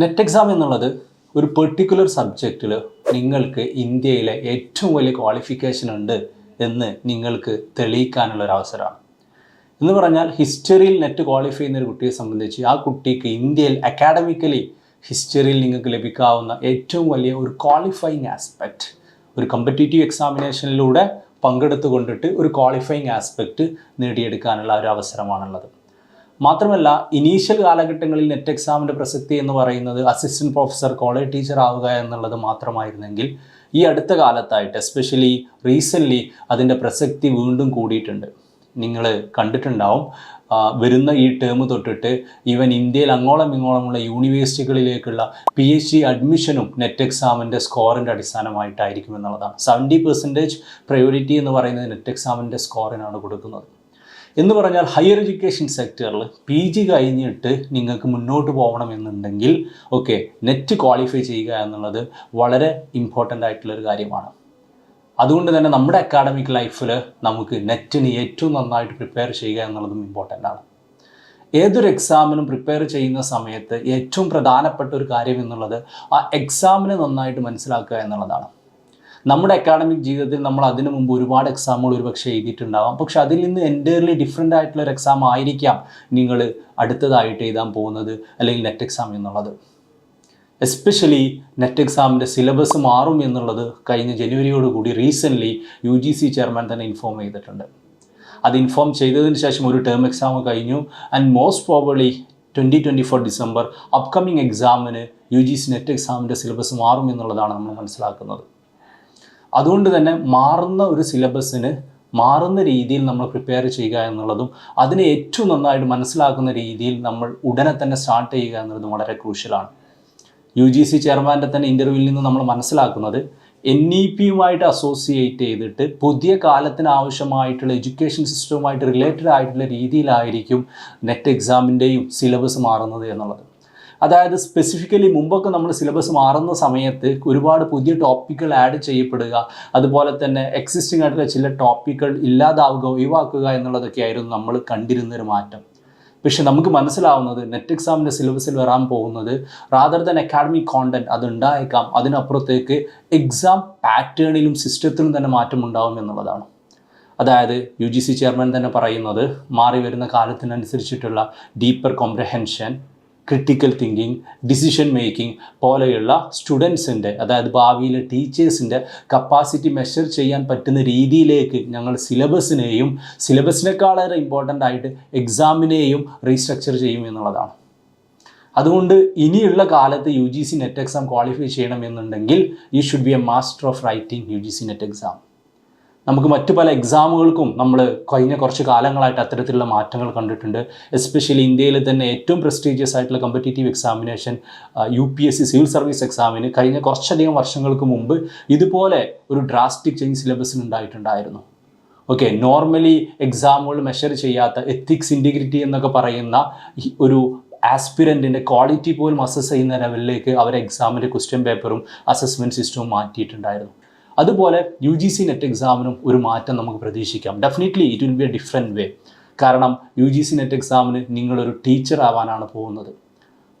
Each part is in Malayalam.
നെറ്റ് എക്സാം എന്നുള്ളത് ഒരു പെർട്ടിക്കുലർ സബ്ജക്റ്റിൽ നിങ്ങൾക്ക് ഇന്ത്യയിലെ ഏറ്റവും വലിയ ക്വാളിഫിക്കേഷൻ ഉണ്ട് എന്ന് നിങ്ങൾക്ക് തെളിയിക്കാനുള്ള ഒരു അവസരമാണ്. എന്ന് പറഞ്ഞാൽ ഹിസ്റ്ററിയിൽ നെറ്റ് ക്വാളിഫൈ ചെയ്യുന്ന ഒരു കുട്ടിയെ സംബന്ധിച്ച് ആ കുട്ടിക്ക് ഇന്ത്യയിൽ അക്കാഡമിക്കലി ഹിസ്റ്ററിയിൽ നിങ്ങൾക്ക് ലഭിക്കാവുന്ന ഏറ്റവും വലിയ ഒരു ക്വാളിഫയിങ് ആസ്പെക്റ്റ് ഒരു കമ്പറ്റേറ്റീവ് എക്സാമിനേഷനിലൂടെ പങ്കെടുത്തു കൊണ്ടിട്ട് ഒരു ക്വാളിഫയിങ് ആസ്പെക്റ്റ് നേടിയെടുക്കാനുള്ള ഒരു അവസരമാണുള്ളത്. മാത്രമല്ല ഇനീഷ്യൽ കാലഘട്ടങ്ങളിൽ നെറ്റ് എക്സാമിന്റെ പ്രസക്തി എന്ന് പറയുന്നത് അസിസ്റ്റന്റ് പ്രൊഫസർ കോളേജ് ടീച്ചർ ആവുക എന്നുള്ളത് മാത്രമായിരുന്നെങ്കിൽ ഈ അടുത്ത കാലത്തായിട്ട് എസ്പെഷ്യലി റീസെന്റ്ലി അതിന്റെ പ്രസക്തി വീണ്ടും കൂടിയിട്ടുണ്ട്. നിങ്ങൾ കണ്ടിട്ടുണ്ടാവും. വരുന്ന ഈ ടേം തൊട്ടിട്ട് ഈവൻ ഇന്ത്യയിൽ അങ്ങോളം ഇങ്ങോളമുള്ള യൂണിവേഴ്സിറ്റികളിലേക്കുള്ള പി എച്ച് ഡി അഡ്മിഷനും നെറ്റ് എക്സാമിന്റെ സ്കോറിന്റെ അടിസ്ഥാനമായിട്ടായിരിക്കും എന്നുള്ളതാണ്. സെവന്റി പെർസെന്റേജ് പ്രയോറിറ്റി എന്ന് പറയുന്നത് നെറ്റ് എക്സാമിന്റെ സ്കോറിനാണ് കൊടുക്കുന്നത്. എന്ന് പറഞ്ഞാൽ ഹയർ എഡ്യൂക്കേഷൻ സെക്ടറിൽ പി ജി കഴിഞ്ഞിട്ട് നിങ്ങൾക്ക് മുന്നോട്ട് പോകണമെന്നുണ്ടെങ്കിൽ ഓക്കെ നെറ്റ് ക്വാളിഫൈ ചെയ്യുക എന്നുള്ളത് വളരെ ഇമ്പോർട്ടന്റ് ആയിട്ടുള്ളൊരു കാര്യമാണ്. അതുകൊണ്ട് തന്നെ നമ്മുടെ അക്കാഡമിക് ലൈഫിൽ നമുക്ക് നെറ്റിന് ഏറ്റവും നന്നായിട്ട് പ്രിപ്പയർ ചെയ്യുക എന്നുള്ളതും ഇമ്പോർട്ടന്റ് ആണ്. ഏതൊരു എക്സാമിനും പ്രിപ്പയർ ചെയ്യുന്ന സമയത്ത് ഏറ്റവും പ്രധാനപ്പെട്ട ഒരു കാര്യം എന്നുള്ളത് ആ എക്സാമിനെ നന്നായിട്ട് മനസ്സിലാക്കുക എന്നുള്ളതാണ്. നമ്മുടെ അക്കാഡമിക് ജീവിതത്തിൽ നമ്മൾ അതിനു മുമ്പ് ഒരുപാട് എക്സാമുകൾ ഒരുപക്ഷെ എഴുതിയിട്ടുണ്ടാവാം. പക്ഷെ അതിൽ നിന്ന് എന്റയർലി ഡിഫറെന്റ് ആയിട്ടുള്ള ഒരു എക്സാം ആയിരിക്കാം നിങ്ങൾ അടുത്തതായിട്ട് എഴുതാൻ പോകുന്നത് അല്ലെങ്കിൽ നെറ്റ് എക്സാം എന്നുള്ളത്. എസ്പെഷ്യലി നെറ്റ് എക്സാമിന്റെ സിലബസ് മാറും എന്നുള്ളത് കഴിഞ്ഞ ജനുവരിയോടുകൂടി recently U G C chairman തന്നെ ഇൻഫോം ചെയ്തിട്ടുണ്ട്. അത് ഇൻഫോം ചെയ്തതിന് ശേഷം ഒരു ടേം എക്സാം കഴിഞ്ഞു. And most probably twenty twenty four December upcoming എക്സാമിന് യു ജി സി നെറ്റ് എക്സാമിന്റെ സിലബസ് മാറും എന്നുള്ളതാണ് നമ്മൾ മനസ്സിലാക്കുന്നത്. അതുകൊണ്ട് തന്നെ മാറുന്ന ഒരു സിലബസിന് മാറുന്ന രീതിയിൽ നമ്മൾ പ്രിപ്പയർ ചെയ്യുക എന്നുള്ളതും അതിനെ ഏറ്റവും നന്നായിട്ട് മനസ്സിലാക്കുന്ന രീതിയിൽ നമ്മൾ ഉടനെ തന്നെ സ്റ്റാർട്ട് ചെയ്യുക എന്നുള്ളതും വളരെ ക്രൂഷ്യലാണ് യു ജി സി ചെയർമാന്റെ തന്നെ ഇന്റർവ്യൂവിൽ നിന്ന് നമ്മൾ മനസ്സിലാക്കുന്നത് എൻ ഇ പിയുമായിട്ട് അസോസിയേറ്റ് ചെയ്തിട്ട് പുതിയ കാലത്തിന് ആവശ്യമായിട്ടുള്ള എഡ്യൂക്കേഷൻ സിസ്റ്റവുമായിട്ട് റിലേറ്റഡ് ആയിട്ടുള്ള രീതിയിലായിരിക്കും നെറ്റ് എക്സാമിന്റെയും സിലബസ് മാറുന്നത് എന്നുള്ളത്. അതായത് സ്പെസിഫിക്കലി മുമ്പൊക്കെ നമ്മൾ സിലബസ് മാറുന്ന സമയത്ത് ഒരുപാട് പുതിയ ടോപ്പിക്കുകൾ ആഡ് ചെയ്യപ്പെടുക അതുപോലെ തന്നെ എക്സിസ്റ്റിംഗ് ആയിട്ടുള്ള ചില ടോപ്പിക്കുകൾ ഇല്ലാതാവുക ഒഴിവാക്കുക എന്നുള്ളതൊക്കെ ആയിരുന്നു നമ്മൾ കണ്ടിരുന്നൊരു മാറ്റം. പക്ഷെ നമുക്ക് മനസ്സിലാവുന്നത് നെറ്റ് എക്സാമിന്റെ സിലബസിൽ വരാൻ പോകുന്നത് റാദർ ദൻ അക്കാഡമിക് കോണ്ടന്റ് അത് ഉണ്ടായേക്കാം അതിനപ്പുറത്തേക്ക് എക്സാം പാറ്റേണിലും സിസ്റ്റത്തിലും തന്നെ മാറ്റം ഉണ്ടാവും എന്നുള്ളതാണ്. അതായത് യു ജി സി ചെയർമാൻ തന്നെ പറയുന്നത് മാറി വരുന്ന കാലത്തിനനുസരിച്ചിട്ടുള്ള deeper comprehension critical thinking decision making പോലെയുള്ള സ്റ്റുഡൻസിന്റെ അതായത് ഭാവിയിലെ ടീച്ചേഴ്സിന്റെ കപ്പാസിറ്റി മെഷർ ചെയ്യാൻ പറ്റുന്ന രീതിയിലേക്ക് ഞങ്ങൾ സിലബസിനെയും സിലബസിനേക്കാളേറെ ഇമ്പോർട്ടന്റ് ആയിട്ട് എക്സാമിനെയും റീസ്ട്രക്ചർ ചെയ്യും എന്നുള്ളതാണ്. അതുകൊണ്ട് ഇനിയുള്ള കാലത്ത് U G C NET exam qualify ചെയ്യണമെന്നുണ്ടെങ്കിൽ you should be a master of writing U G C NET exam നമുക്ക് മറ്റു പല എക്സാമുകൾക്കും നമ്മൾ കഴിഞ്ഞ കുറച്ച് കാലങ്ങളായിട്ട് അത്തരത്തിലുള്ള മാറ്റങ്ങൾ കണ്ടിട്ടുണ്ട്. എസ്പെഷ്യലി ഇന്ത്യയിൽ തന്നെ ഏറ്റവും പ്രസ്റ്റീജിയസ് ആയിട്ടുള്ള competitive examination U P S C civil service എക്സാമിന് കഴിഞ്ഞ കുറച്ചധികം വർഷങ്ങൾക്ക് മുമ്പ് ഇതുപോലെ ഒരു ഡ്രാസ്റ്റിക് ചേഞ്ച് സിലബസിന് ഉണ്ടായിട്ടുണ്ടായിരുന്നു. ഓക്കെ നോർമലി എക്സാമുകൾ മെഷർ ചെയ്യാത്ത എത്തിക്സ് ഇന്റിഗ്രിറ്റി എന്നൊക്കെ പറയുന്ന ഒരു ആസ്പിരന്റിന്റെ ക്വാളിറ്റി പോലും അസസ് ചെയ്യുന്ന ലെവലിലേക്ക് അവർ എക്സാമിന്റെ ക്വസ്റ്റ്യൻ പേപ്പറും അസസ്മെന്റ് സിസ്റ്റവും മാറ്റിയിട്ടുണ്ടായിരുന്നു. അതുപോലെ യു ജി സി നെറ്റ് എക്സാമിനും ഒരു മാറ്റം നമുക്ക് പ്രതീക്ഷിക്കാം. Definitely it will be a different way കാരണം യു ജി സി നെറ്റ് എക്സാമിന് നിങ്ങളൊരു ടീച്ചർ ആവാനാണ് പോകുന്നത്.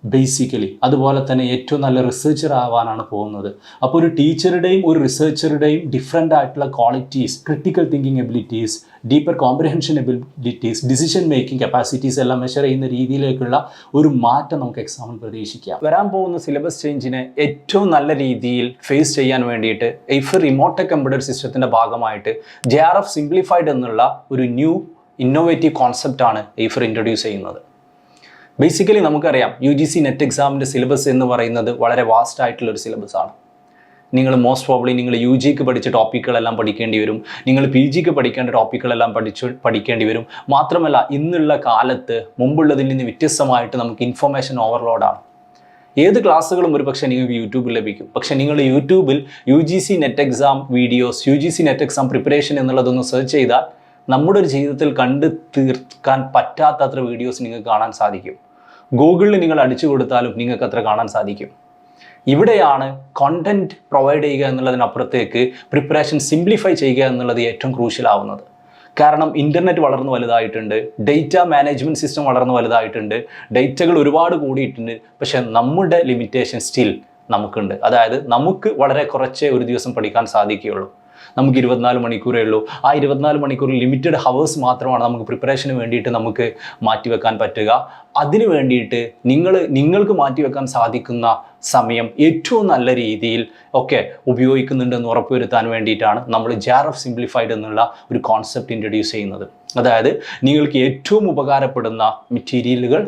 ബേസിക്കലി അതുപോലെ തന്നെ ഏറ്റവും നല്ല റിസർച്ചർ ആവാനാണ് പോകുന്നത്. അപ്പോൾ ഒരു ടീച്ചറുടെയും ഒരു റിസർച്ചറുടെയും ഡിഫറെന്റ് ആയിട്ടുള്ള qualities critical thinking abilities deeper comprehension abilities decision making capacities എല്ലാം മെഷർ ചെയ്യുന്ന രീതിയിലേക്കുള്ള ഒരു മാറ്റം നമുക്ക് എക്സാമിൽ പ്രതീക്ഷിക്കാം. വരാൻ പോകുന്ന സിലബസ് ചേഞ്ചിനെ ഏറ്റവും നല്ല രീതിയിൽ ഫേസ് ചെയ്യാൻ വേണ്ടിയിട്ട് ഇഫ് റിമോട്ട് കമ്പ്യൂട്ടർ സിസ്റ്റത്തിന്റെ ഭാഗമായിട്ട് ജെ ആർ എഫ് സിംപ്ലിഫൈഡ് എന്നുള്ള ഒരു ന്യൂ ഇന്നോവേറ്റീവ് കോൺസെപ്റ്റാണ് എയ്ഫർ ഇൻട്രൊഡ്യൂസ് ചെയ്യുന്നത്. ബേസിക്കലി നമുക്കറിയാം യു ജി സി നെറ്റ് എക്സാമിന്റെ സിലബസ് എന്ന് പറയുന്നത് വളരെ വാസ്റ്റ് ആയിട്ടുള്ള ഒരു സിലബസ് ആണ്. നിങ്ങൾ മോസ്റ്റ് പ്രോബ്ലി നിങ്ങൾ യു ജിക്ക് പഠിച്ച ടോപ്പിക്കുകളെല്ലാം പഠിക്കേണ്ടി വരും. നിങ്ങൾ പി ജിക്ക് പഠിക്കേണ്ട ടോപ്പിക്കുകളെല്ലാം പഠിച്ചു പഠിക്കേണ്ടി വരും. മാത്രമല്ല ഇന്നുള്ള കാലത്ത് മുമ്പുള്ളതിൽ നിന്ന് വ്യത്യസ്തമായിട്ട് നമുക്ക് ഇൻഫർമേഷൻ ഓവർലോഡാണ് ഏത് ക്ലാസ്സുകളും ഒരു പക്ഷേ നിങ്ങൾക്ക് യൂട്യൂബിൽ ലഭിക്കും. പക്ഷേ നിങ്ങൾ യൂട്യൂബിൽ U G C NET exam videos U G C NET exam preparation എന്നുള്ളതൊന്ന് search ചെയ്താൽ നമ്മുടെ ഒരു ജീവിതത്തിൽ കണ്ടു തീർക്കാൻ പറ്റാത്തത്ര വീഡിയോസ് നിങ്ങൾക്ക് കാണാൻ സാധിക്കും. ഗൂഗിളിൽ നിങ്ങൾ അടിച്ചു കൊടുത്താലും നിങ്ങൾക്ക് അത്ര കാണാൻ സാധിക്കും. ഇവിടെയാണ് കോണ്ടന്റ് പ്രൊവൈഡ് ചെയ്യുക എന്നുള്ളതിനപ്പുറത്തേക്ക് പ്രിപ്പറേഷൻ സിംപ്ലിഫൈ ചെയ്യുക എന്നുള്ളത് ഏറ്റവും ക്രൂഷ്യൽ ആവുന്നത്. കാരണം ഇന്റർനെറ്റ് വളർന്നു വലുതായിട്ടുണ്ട് ഡേറ്റ മാനേജ്മെന്റ് സിസ്റ്റം വളർന്നു വലുതായിട്ടുണ്ട് ഡേറ്റകൾ ഒരുപാട് കൂടിയിട്ടുണ്ട് പക്ഷേ നമ്മുടെ ലിമിറ്റേഷൻ സ്റ്റിൽ നമുക്കുണ്ട്. അതായത് നമുക്ക് വളരെ കുറച്ചേ ഒരു ദിവസം പഠിക്കാൻ സാധിക്കുകയുള്ളൂ. നമുക്ക് ഇരുപത്തിനാല് മണിക്കൂറേ ഉള്ളൂ. ആ ഇരുപത്തിനാല് മണിക്കൂർ ലിമിറ്റഡ് ഹവേഴ്സ് മാത്രമാണ് നമുക്ക് പ്രിപ്പറേഷന് വേണ്ടിയിട്ട് നമുക്ക് മാറ്റിവെക്കാൻ പറ്റുക. അതിന് വേണ്ടിയിട്ട് നിങ്ങൾ നിങ്ങൾക്ക് മാറ്റിവെക്കാൻ സാധിക്കുന്ന സമയം ഏറ്റവും നല്ല രീതിയിൽ ഒക്കെ ഉപയോഗിക്കുന്നുണ്ടെന്ന് ഉറപ്പുവരുത്താൻ വേണ്ടിയിട്ടാണ് നമ്മൾ ജാർ ഓഫ് സിംപ്ലിഫൈഡ് എന്നുള്ള ഒരു കോൺസെപ്റ്റ് ഇൻട്രൊഡ്യൂസ് ചെയ്യുന്നത്. അതായത് നിങ്ങൾക്ക് ഏറ്റവും ഉപകാരപ്പെടുന്ന മെറ്റീരിയലുകൾ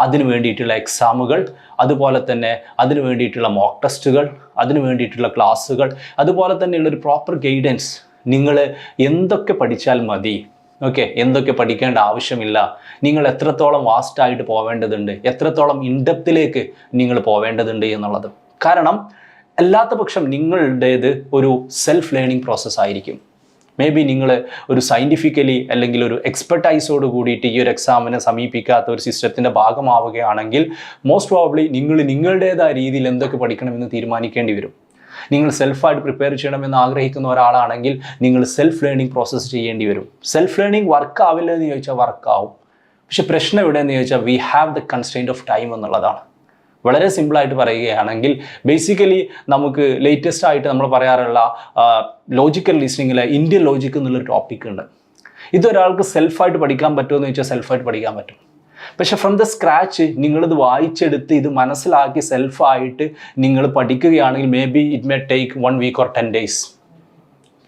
അതിന് വേണ്ടിയിട്ടുള്ള എക്സാമുകൾ അതുപോലെ തന്നെ അതിനു വേണ്ടിയിട്ടുള്ള മോക്ക് ടെസ്റ്റുകൾ അതിനു വേണ്ടിയിട്ടുള്ള ക്ലാസ്സുകൾ അതുപോലെ തന്നെയുള്ള ഒരു പ്രോപ്പർ ഗൈഡൻസ് നിങ്ങൾ എന്തൊക്കെ പഠിച്ചാൽ മതി. ഓക്കെ എന്തൊക്കെ പഠിക്കേണ്ട ആവശ്യമില്ല. നിങ്ങൾ എത്രത്തോളം വാസ്റ്റായിട്ട് പോവേണ്ടതുണ്ട് എത്രത്തോളം ഇൻഡെപ്തിലേക്ക് നിങ്ങൾ പോവേണ്ടതുണ്ട് എന്നുള്ളത്. കാരണം അല്ലാത്ത പക്ഷം നിങ്ങളുടേത് ഒരു സെൽഫ് ലേണിംഗ് പ്രോസസ്സ് ആയിരിക്കും. മേ ബി നിങ്ങൾ ഒരു സയന്റിഫിക്കലി അല്ലെങ്കിൽ ഒരു എക്സ്പെർട്ടൈസോട് കൂടിയിട്ട് ഈ ഒരു എക്സാമിനെ സമീപിക്കാത്ത ഒരു സിസ്റ്റത്തിന്റെ ഭാഗമാവുകയാണെങ്കിൽ മോസ്റ്റ് പ്രോബ്ലി നിങ്ങൾ നിങ്ങളുടേതായ രീതിയിൽ എന്തൊക്കെ പഠിക്കണമെന്ന് തീരുമാനിക്കേണ്ടി വരും. നിങ്ങൾ സെൽഫായിട്ട് പ്രിപ്പയർ ചെയ്യണമെന്ന് ആഗ്രഹിക്കുന്ന ഒരാളാണെങ്കിൽ നിങ്ങൾ സെൽഫ് ലേണിംഗ് പ്രോസസ്സ് ചെയ്യേണ്ടി വരും. സെൽഫ് ലേണിംഗ് വർക്ക് ആവില്ല എന്ന് ചോദിച്ചാൽ വർക്കാവും പക്ഷെ പ്രശ്നം എവിടെയെന്ന് ചോദിച്ചാൽ we have the constraint of time എന്നുള്ളതാണ്. വളരെ സിമ്പിളായിട്ട് പറയുകയാണെങ്കിൽ ബേസിക്കലി നമുക്ക് ലേറ്റസ്റ്റ് ആയിട്ട് നമ്മൾ പറയാറുള്ള ലോജിക്കൽ ലിസ്ണിങ്ങിലെ ഇന്ത്യൻ ലോജിക്ക് എന്നുള്ളൊരു ടോപ്പിക് ഉണ്ട്. ഇതൊരാൾക്ക് സെൽഫായിട്ട് പഠിക്കാൻ പറ്റുമോ എന്ന് ചോദിച്ചാൽ സെൽഫായിട്ട് പഠിക്കാൻ പറ്റും. പക്ഷെ ഫ്രം ദ സ്ക്രാച്ച് നിങ്ങളിത് വായിച്ചെടുത്ത് ഇത് മനസ്സിലാക്കി സെൽഫായിട്ട് നിങ്ങൾ പഠിക്കുകയാണെങ്കിൽ may be it may take one week or ten days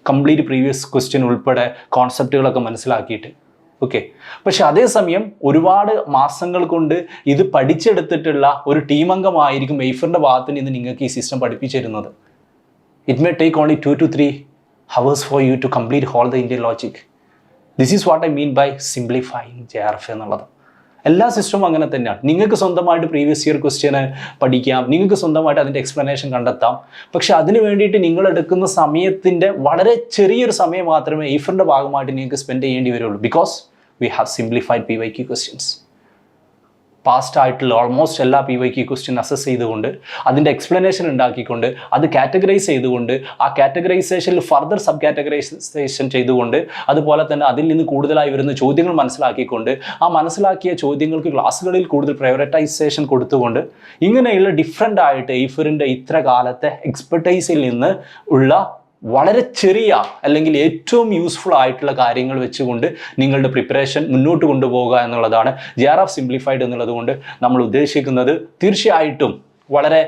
complete previous question ഉൾപ്പെടെ കോൺസെപ്റ്റുകളൊക്കെ മനസ്സിലാക്കിയിട്ട്. ഓക്കെ പക്ഷെ അതേസമയം ഒരുപാട് മാസങ്ങൾ കൊണ്ട് ഇത് പഠിച്ചെടുത്തിട്ടുള്ള ഒരു ടീം അംഗമായിരിക്കും എയ്ഫറിന്റെ ഭാഗത്ത് നിന്ന് നിങ്ങൾക്ക് ഈ system പഠിപ്പിച്ചിരുന്നത്. It may take only two to three hours for you to complete whole the Indian logic this is what I mean by simplifying J R F എന്നുള്ളത്. എല്ലാ സിസ്റ്റവും അങ്ങനെ തന്നെയാണ്. നിങ്ങൾക്ക് സ്വന്തമായിട്ട് പ്രീവിയസ് ഇയർ ക്വസ്റ്റ്യന് പഠിക്കാം. നിങ്ങൾക്ക് സ്വന്തമായിട്ട് അതിന്റെ എക്സ്പ്ലനേഷൻ കണ്ടെത്താം. പക്ഷെ അതിന് വേണ്ടിയിട്ട് നിങ്ങൾ എടുക്കുന്ന സമയത്തിന്റെ വളരെ ചെറിയൊരു സമയം മാത്രമേ ഈഫറിന്റെ ഭാഗമായിട്ട് നിങ്ങൾക്ക് സ്പെൻഡ് ചെയ്യേണ്ടി വരുള്ളൂ. Because we have simplified P Y Q questions past ആയിട്ടുള്ള ഓൾമോസ്റ്റ് എല്ലാ പി വൈ ക്വസ്റ്റ്യൻ അസസ് ചെയ്തുകൊണ്ട് അതിന്റെ എക്സ്പ്ലനേഷൻ ഉണ്ടാക്കിക്കൊണ്ട് അത് കാറ്റഗറൈസ് ചെയ്തുകൊണ്ട് ആ കാറ്റഗറൈസേഷനിൽ ഫർദർ സബ് കാറ്റഗറൈസേഷൻ ചെയ്തുകൊണ്ട് അതുപോലെ തന്നെ അതിൽ നിന്ന് കൂടുതലായി വരുന്ന ചോദ്യങ്ങൾ മനസ്സിലാക്കിക്കൊണ്ട് ആ മനസ്സിലാക്കിയ ചോദ്യങ്ങൾക്ക് ക്ലാസ്സുകളിൽ കൂടുതൽ പ്രയോറിറ്റൈസേഷൻ കൊടുത്തുകൊണ്ട് ഇങ്ങനെയുള്ള ഡിഫറെന്റ് ആയിട്ട് എയ്ഫറിന്റെ ഇത്ര കാലത്തെ എക്സ്പെർട്ടൈസിൽ നിന്ന് ഉള്ള വളരെ ചെറിയ അല്ലെങ്കിൽ ഏറ്റവും യൂസ്ഫുൾ ആയിട്ടുള്ള കാര്യങ്ങൾ വെച്ചുകൊണ്ട് നിങ്ങളുടെ പ്രിപ്പറേഷൻ മുന്നോട്ട് കൊണ്ടുപോകുക എന്നുള്ളതാണ് ജെ ആർ എഫ് സിംപ്ലിഫൈഡ് എന്നുള്ളത് കൊണ്ട് നമ്മൾ ഉദ്ദേശിക്കുന്നത്. തീർച്ചയായിട്ടും വളരെ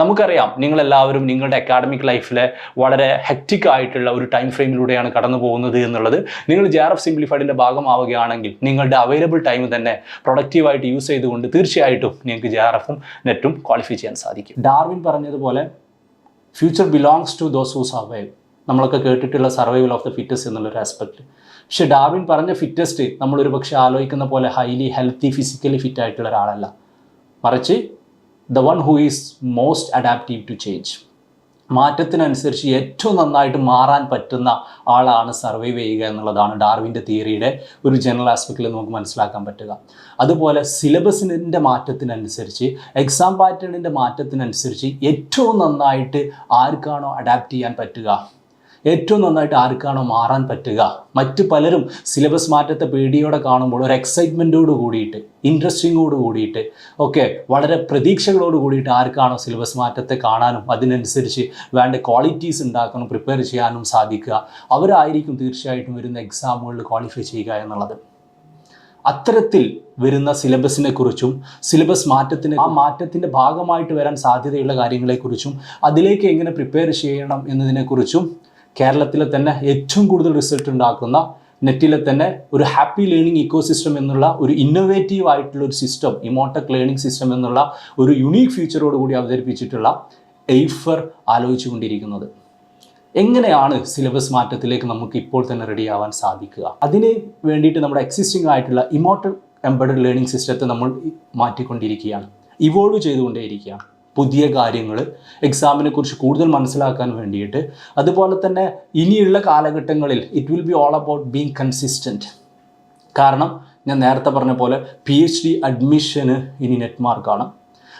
നമുക്കറിയാം നിങ്ങളെല്ലാവരും നിങ്ങളുടെ അക്കാഡമിക് ലൈഫിലെ വളരെ ഹെക്റ്റിക് ആയിട്ടുള്ള ഒരു ടൈം ഫ്രെയിമിലൂടെയാണ് കടന്നു പോകുന്നത് എന്നുള്ളത്. നിങ്ങൾ ജെ ആർ എഫ് സിംപ്ലിഫൈഡിന്റെ ഭാഗമാവുകയാണെങ്കിൽ നിങ്ങളുടെ അവൈലബിൾ ടൈം തന്നെ പ്രൊഡക്റ്റീവായിട്ട് യൂസ് ചെയ്തുകൊണ്ട് തീർച്ചയായിട്ടും നിങ്ങൾക്ക് ജെ ആർ എഫും നെറ്റും ക്വാളിഫൈ ചെയ്യാൻ സാധിക്കും. ഡാർവിൻ പറഞ്ഞതുപോലെ future belongs to those who survive നമ്മളൊക്കെ കേട്ടിട്ടുള്ള സർവൈവൽ ഓഫ് ദ ഫിറ്റസ്റ്റ് എന്നുള്ളൊരു ആസ്പെക്ട് പക്ഷേ ഡാർവിൻ പറഞ്ഞ ഫിറ്റസ്റ്റ് നമ്മളൊരു പക്ഷേ ആലോചിക്കുന്ന പോലെ ഹൈലി ഹെൽത്തി ഫിസിക്കലി ഫിറ്റ് ആയിട്ടുള്ള ഒരാളല്ല. മറിച്ച് the one who is most adaptive to change മാറ്റത്തിനനുസരിച്ച് ഏറ്റവും നന്നായിട്ട് മാറാൻ പറ്റുന്ന ആളാണ് സർവൈവ് ചെയ്യുക എന്നുള്ളതാണ് ഡാർവിന്റെ തിയറിയുടെ ഒരു ജനറൽ ആസ്പെക്റ്റിൽ നമുക്ക് മനസ്സിലാക്കാൻ പറ്റുക. അതുപോലെ സിലബസിന്റെ മാറ്റത്തിനനുസരിച്ച് എക്സാം പാറ്റേണിന്റെ മാറ്റത്തിനനുസരിച്ച് ഏറ്റവും നന്നായിട്ട് ആർക്കാണോ അഡാപ്റ്റ് ചെയ്യാൻ പറ്റുക? ഏറ്റവും നന്നായിട്ട് ആർക്കാണോ മാറാൻ പറ്റുക? മറ്റ് പലരും സിലബസ് മാറ്റത്തെ പേടിയോടെ കാണുമ്പോൾ ഒരു എക്സൈറ്റ്മെന്റോട് കൂടിയിട്ട് ഇൻട്രസ്റ്റിങ്ങോട് കൂടിയിട്ട് ഒക്കെ വളരെ പ്രതീക്ഷകളോട് കൂടിയിട്ട് ആർക്കാണോ സിലബസ് മാറ്റത്തെ കാണാനും അതിനനുസരിച്ച് വേണ്ട ക്വാളിറ്റീസ് ഉണ്ടാക്കാനും പ്രിപ്പയർ ചെയ്യാനും സാധിക്കുക. അവരായിരിക്കും തീർച്ചയായിട്ടും വരുന്ന എക്സാമുകളിൽ ക്വാളിഫൈ ചെയ്യുക എന്നുള്ളത്. അത്തരത്തിൽ വരുന്ന സിലബസിനെ കുറിച്ചും സിലബസ് മാറ്റത്തിന് ആ മാറ്റത്തിന്റെ ഭാഗമായിട്ട് വരാൻ സാധ്യതയുള്ള കാര്യങ്ങളെക്കുറിച്ചും അതിലേക്ക് എങ്ങനെ പ്രിപ്പയർ ചെയ്യണം എന്നതിനെക്കുറിച്ചും കേരളത്തിലെ തന്നെ ഏറ്റവും കൂടുതൽ റിസൾട്ട് ഉണ്ടാക്കുന്ന നെറ്റിലെ തന്നെ ഒരു ഹാപ്പി ലേണിംഗ് ഇക്കോസിസ്റ്റം എന്നുള്ള ഒരു ഇന്നോവേറ്റീവ് ആയിട്ടുള്ള ഒരു സിസ്റ്റം ഇമോട്ടക് ലേണിംഗ് സിസ്റ്റം എന്നുള്ള ഒരു യുണീക്ക് ഫീച്ചറോട് കൂടി അവതരിപ്പിച്ചിട്ടുള്ള എയ്ഫർ ആലോചിച്ചു കൊണ്ടിരിക്കുന്നത് എങ്ങനെയാണ് സിലബസ് മാറ്റത്തിലേക്ക് നമുക്ക് ഇപ്പോൾ തന്നെ റെഡി ആവാൻ സാധിക്കുക? അതിന് വേണ്ടിയിട്ട് നമ്മുടെ എക്സിസ്റ്റിംഗ് ആയിട്ടുള്ള ഇമോട്ടൽ എംബഡഡ് ലേണിംഗ് സിസ്റ്റത്തെ നമ്മൾ മാറ്റിക്കൊണ്ടിരിക്കുകയാണ്. ഇവോൾവ് ചെയ്തുകൊണ്ടേയിരിക്കുകയാണ്. പുതിയ കാര്യങ്ങൾ എക്സാമിനെ കുറിച്ച് കൂടുതൽ മനസ്സിലാക്കാൻ വേണ്ടിയിട്ട്. അതുപോലെ തന്നെ ഇനിയുള്ള കാലഘട്ടങ്ങളിൽ it will be all about being consistent കാരണം ഞാൻ നേരത്തെ പറഞ്ഞ പോലെ പി എച്ച് ഡി അഡ്മിഷന് ഇനി നെറ്റ് മാർക്കാണ്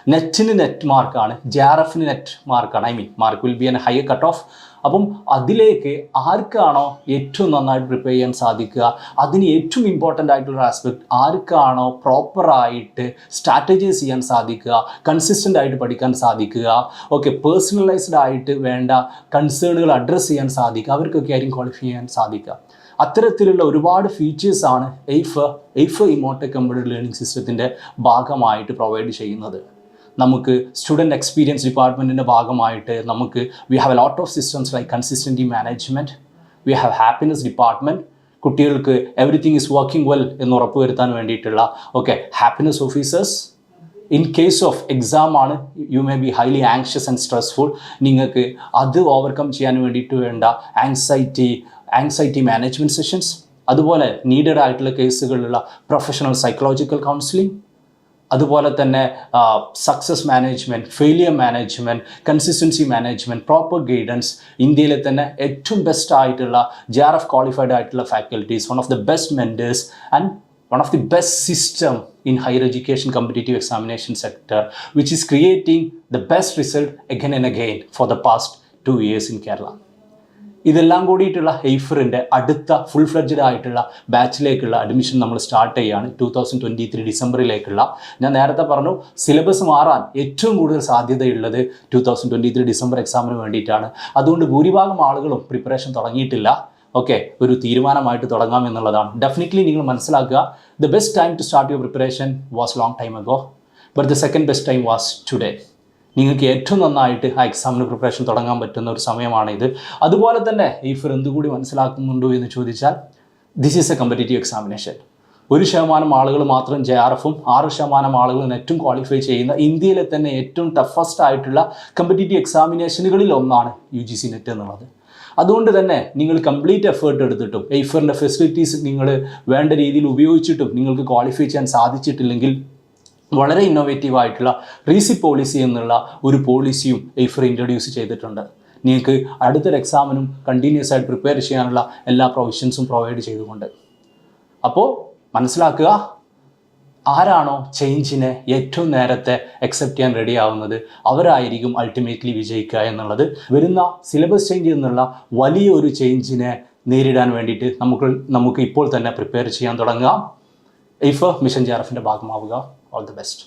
നെറ്റിന് നെറ്റ് മാർക്കാണ് ജെ ആർ എഫിന് നെറ്റ് മാർക്കാണ് I mean mark will be an higher cut off അപ്പം അതിലേക്ക് ആർക്കാണോ ഏറ്റവും നന്നായിട്ട് പ്രിപ്പയർ ചെയ്യാൻ സാധിക്കുക? അതിന് ഏറ്റവും ഇമ്പോർട്ടന്റ് ആയിട്ടുള്ള ആസ്പെക്ട് ആർക്കാണോ പ്രോപ്പറായിട്ട് സ്ട്രാറ്റജൈസ് ചെയ്യാൻ സാധിക്കുക? കൺസിസ്റ്റന്റ് ആയിട്ട് പഠിക്കാൻ സാധിക്കുക? ഓക്കെ പേഴ്സണലൈസ്ഡ് ആയിട്ട് വേണ്ട കൺസേണുകൾ അഡ്രസ്സ് ചെയ്യാൻ സാധിക്കുക? അവർക്കൊക്കെ ആയിരിക്കും ക്വാളിഫൈ ചെയ്യാൻ സാധിക്കുക. അത്തരത്തിലുള്ള ഒരുപാട് ഫീച്ചേഴ്സാണ് എയ്ഫ് എയ്ഫ് ഇമോട്ടെക് കമ്പ്യൂട്ടർ ലേണിംഗ് സിസ്റ്റത്തിന്റെ ഭാഗമായിട്ട് പ്രൊവൈഡ് ചെയ്യുന്നത്. നമുക്ക് സ്റ്റുഡന്റ് എക്സ്പീരിയൻസ് ഡിപ്പാർട്ട്മെന്റിന്റെ ഭാഗമായിട്ട് നമുക്ക് we have a lot of systems like consistency management we have happiness department കുട്ടികൾക്ക് എവറിത്തിങ് ഈസ് വർക്കിംഗ് വെൽ എന്ന് ഉറപ്പുവരുത്താൻ വേണ്ടിയിട്ടുള്ള okay happiness officers in case of exam ആണ് you may be highly anxious and stressful നിങ്ങൾക്ക് അത് ഓവർകം ചെയ്യാൻ വേണ്ടിയിട്ട് വേണ്ട ആങ്സൈറ്റി ആങ്സൈറ്റി മാനേജ്മെന്റ് സെഷൻസ് അതുപോലെ നീഡഡ് ആയിട്ടുള്ള കേസുകളിലുള്ള പ്രൊഫഷണൽ സൈക്കോളജിക്കൽ കൗൺസിലിംഗ് അതുപോലെ തന്നെ success management failure management consistency management proper guidance ഇന്ത്യയിലെ തന്നെ ഏറ്റവും ബെസ്റ്റ് ആയിട്ടുള്ള ജെ ആർ എഫ് ക്വാളിഫൈഡ് ആയിട്ടുള്ള faculties one of the best mentors and one of the best system in higher education competitive examination sector which is creating the best result again and again for the past two years in kerala ഇതെല്ലാം കൂടിയിട്ടുള്ള ഹെയ്ഫറിന്റെ അടുത്ത ഫുൾ ഫ്ലെഡ്ജഡ് ആയിട്ടുള്ള ബാച്ചിലേക്കുള്ള അഡ്മിഷൻ നമ്മൾ സ്റ്റാർട്ട് ചെയ്യുകയാണ്. ടൂ തൗസൻഡ് ട്വന്റി ത്രീ ഡിസംബറിലേക്കുള്ള. ഞാൻ നേരത്തെ പറഞ്ഞു സിലബസ് മാറാൻ ഏറ്റവും കൂടുതൽ സാധ്യതയുള്ളത് two thousand twenty three December എക്സാമിന് വേണ്ടിയിട്ടാണ്. അതുകൊണ്ട് ഭൂരിഭാഗം ആളുകളും പ്രിപ്പറേഷൻ തുടങ്ങിയിട്ടില്ല. ഓക്കെ ഒരു തീരുമാനമായിട്ട് തുടങ്ങാം എന്നുള്ളതാണ്. ഡെഫിനറ്റ്ലി നിങ്ങൾ മനസ്സിലാക്കുക the best time to start your preparation was long time ago but the second best time was today നിങ്ങൾക്ക് ഏറ്റവും നന്നായിട്ട് ആ എക്സാമിന് പ്രിപ്പറേഷൻ തുടങ്ങാൻ പറ്റുന്ന ഒരു സമയമാണിത്. അതുപോലെ തന്നെ ഈ ഫിർ എന്തുകൂടി മനസ്സിലാക്കുന്നുണ്ടോ എന്ന് ചോദിച്ചാൽ this is a competitive examination ഒരു ശതമാനം ആളുകൾ മാത്രം ജെ ആർ എഫും ആറ് ശതമാനം ആളുകൾ നെറ്റും ക്വാളിഫൈ ചെയ്യുന്ന ഇന്ത്യയിലെ തന്നെ ഏറ്റവും ടഫസ്റ്റ് ആയിട്ടുള്ള കമ്പറ്റേറ്റീവ് എക്സാമിനേഷനുകളിൽ ഒന്നാണ് യു ജി സി നെറ്റ് എന്നുള്ളത്. അതുകൊണ്ട് തന്നെ നിങ്ങൾ കംപ്ലീറ്റ് എഫേർട്ട് എടുത്തിട്ടും എയ്ഫറിന്റെ ഫെസിലിറ്റീസ് നിങ്ങൾ വേണ്ട രീതിയിൽ ഉപയോഗിച്ചിട്ടും നിങ്ങൾക്ക് ക്വാളിഫൈ ചെയ്യാൻ സാധിച്ചിട്ടില്ലെങ്കിൽ വളരെ ഇന്നോവേറ്റീവ് ആയിട്ടുള്ള റീസി പോളിസി എന്നുള്ള ഒരു പോളിസിയും എയ്ഫർ ഇൻട്രൊഡ്യൂസ് ചെയ്തിട്ടുണ്ട്. നിങ്ങൾക്ക് അടുത്തൊരു എക്സാമിനും കണ്ടിന്യൂസ് ആയിട്ട് പ്രിപ്പയർ ചെയ്യാനുള്ള എല്ലാ പ്രൊവിഷൻസും പ്രൊവൈഡ് ചെയ്തുകൊണ്ട്. അപ്പോൾ മനസ്സിലാക്കുക ആരാണോ ചേഞ്ചിനെ ഏറ്റവും നേരത്തെ അക്സെപ്റ്റ് ചെയ്യാൻ റെഡി ആവുന്നത്? അവരായിരിക്കും അൾട്ടിമേറ്റ്ലി വിജയിക്കുക എന്നുള്ളത്. വരുന്ന സിലബസ് ചേഞ്ച് എന്നുള്ള വലിയൊരു ചേഞ്ചിനെ നേരിടാൻ വേണ്ടിയിട്ട് നമുക്ക് നമുക്ക് ഇപ്പോൾ തന്നെ പ്രിപ്പയർ ചെയ്യാൻ തുടങ്ങാം. ഇഫ് മിഷൻ ജെ ആർ എഫിന്റെ ഭാഗമാവുക. All the best